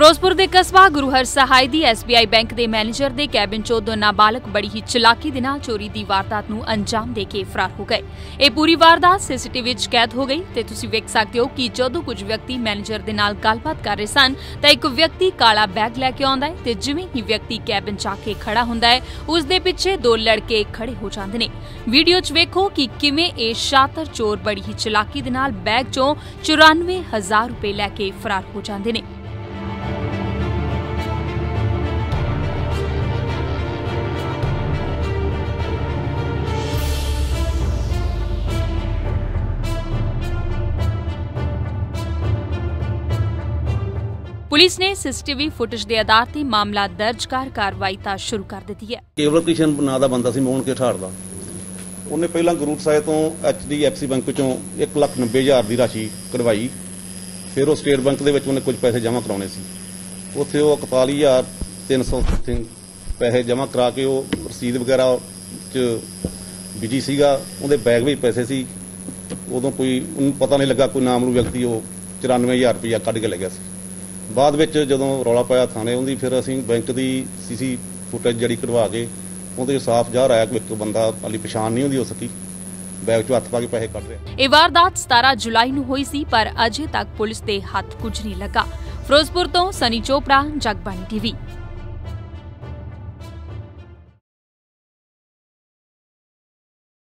ਫਿਰੋਜ਼ਪੁਰ ਦੇ ਕਸਬਾ ਗੁਰੂਹਰ ਸਹਾਇ ਦੀ SBI ਬੈਂਕ ਦੇ ਮੈਨੇਜਰ ਦੇ ਕੈਬਿਨ ਚੋਂ ਦੋ ਨਾਬਾਲਗ ਬੜੀ ਹੀ ਚਲਾਕੀ ਦੇ ਨਾਲ ਚੋਰੀ ਦੀ ਵਾਰਦਾਤ ਨੂੰ ਅੰਜਾਮ ਦੇ ਕੇ ਫਰਾਰ ਹੋ ਗਏ। ਇਹ ਪੂਰੀ ਵਾਰਦਾਤ ਸੀਸੀਟੀਵੀ ਵਿੱਚ ਕੈਦ ਹੋ ਗਈ ਤੇ ਤੁਸੀਂ ਵੇਖ ਸਕਦੇ ਹੋ ਕਿ ਜਦੋਂ ਕੁਝ ਵਿਅਕਤੀ ਮੈਨੇਜਰ ਦੇ ਨਾਲ ਗੱਲਬਾਤ ਕਰ ਰਹੇ ਸਨ, ਤਾਂ ਇੱਕ ਵਿਅਕਤੀ ਕਾਲਾ ਬੈਗ ਲੈ ਕੇ ਆਉਂਦਾ ਹੈ ਤੇ ਜਿਵੇਂ ਹੀ ਵਿਅਕਤੀ ਕੈਬਿਨ 'ਚ ਆ ਕੇ ਖੜਾ ਹੁੰਦਾ ਹੈ, ਉਸ ਦੇ ਪਿੱਛੇ ਦੋ ਲੜਕੇ ਖੜੇ ਹੋ ਜਾਂਦੇ ਨੇ। ਵੀਡੀਓ 'ਚ ਵੇਖੋ ਕਿ ਕਿਵੇਂ ਇਹ ਸ਼ਾਤਰ ਚੋਰ ਬੜੀ ਹੀ ਚਲਾਕੀ ਦੇ ਨਾਲ ਬੈਗ 'ਚੋਂ 94000 ਰੁਪਏ ਲੈ ਕੇ ਫਰਾਰ ਹੋ ਜਾਂਦੇ ਨੇ। ਪੁਲਿਸ ਨੇ ਸੀਸੀਟੀਵੀ ਫੁਟੇਜ ਦੇ ਆਧਾਰ ਤੇ ਮਾਮਲਾ ਦਰਜ ਕਰ ਕਾਰਵਾਈ ਤਾਂ ਸ਼ੁਰੂ ਕਰ ਦਿੱਤੀ ਹੈ। ਕੇਵਲ ਕਿਸ਼ਨ ਨਾਂ ਦਾ ਬੰਦਾ ਸੀ ਮੋਹਨ ਕੇ ਠਾੜ ਦਾ ਉਹਨੇ ਪਹਿਲਾਂ ਗਰੂਟ ਸਾਹਿਬ ਤੋਂ ਐਚਡੀਐਫਸੀ ਬੈਂਕ ਚੋਂ 190000 ਦੀ ਰਾਸ਼ੀ ਕਢਵਾਈ। ਫਿਰ ਉਹ ਸਟੇਟ ਬੈਂਕ ਦੇ ਵਿੱਚ ਉਹਨੇ ਕੁਝ ਪੈਸੇ ਜਮ੍ਹਾਂ ਕਰਾਉਣੇ ਸੀ। ਉੱਥੇ ਉਹ 41300 ਸਮਥਿੰਗ ਪੈਸੇ ਜਮ੍ਹਾਂ ਕਰਾ ਕੇ ਉਹ ਰਸੀਦ ਵਗੈਰਾ ਚ ਬਿਜ਼ੀ ਸੀਗਾ। ਉਹਦੇ ਬੈਗ ਵਿੱਚ ਪੈਸੇ ਸੀ। ਉਦੋਂ ਕੋਈ, ਉਹਨੂੰ ਪਤਾ ਨਹੀਂ ਲੱਗਾ ਕੋਈ ਨਾਮਰੂ ਵਿਅਕਤੀ ਉਹ 94000 ਰੁਪਇਆ ਕੱਢ ਕੇ ਲੈ ਗਿਆ ਸੀ। ਬਾਅਦ ਵਿੱਚ ਜਦੋਂ ਰੌਲਾ ਪਾਇਆ ਥਾਣੇ, ਉਹਦੀ ਫਿਰ ਅਸੀਂ ਬੈਂਕ ਦੀ ਸੀਸੀ ਫੁਟੇਜ ਜਿਹੜੀ ਕਢਵਾ ਕੇ ਉਹਦੇ ਸਾਫ਼ ਜ਼ਾਹਰ ਆਇਆ ਕਿ ਇੱਕ ਬੰਦਾ ਹਾਲੀ ਪਛਾਣ ਨਹੀਂ ਹੁੰਦੀ ਹੋ ਸਕੀ ਬੈਗ 'ਚੋਂ ਹੱਥ ਪਾ ਕੇ ਪੈਸੇ ਕੱਢ ਰਿਹਾ। ਇਹ ਵਾਰਦਾਤ 17 ਜੁਲਾਈ ਨੂੰ ਹੋਈ ਸੀ, ਪਰ ਅਜੇ ਤੱਕ ਪੁਲਿਸ ਦੇ ਹੱਥ ਕੁਝ ਨਹੀਂ ਲੱਗਾ। ਫਿਰੋਜ਼ਪੁਰ ਤੋਂ ਸਨੀ ਚੋਪੜਾ, ਜਗਬਾਣੀ ਟੀਵੀ।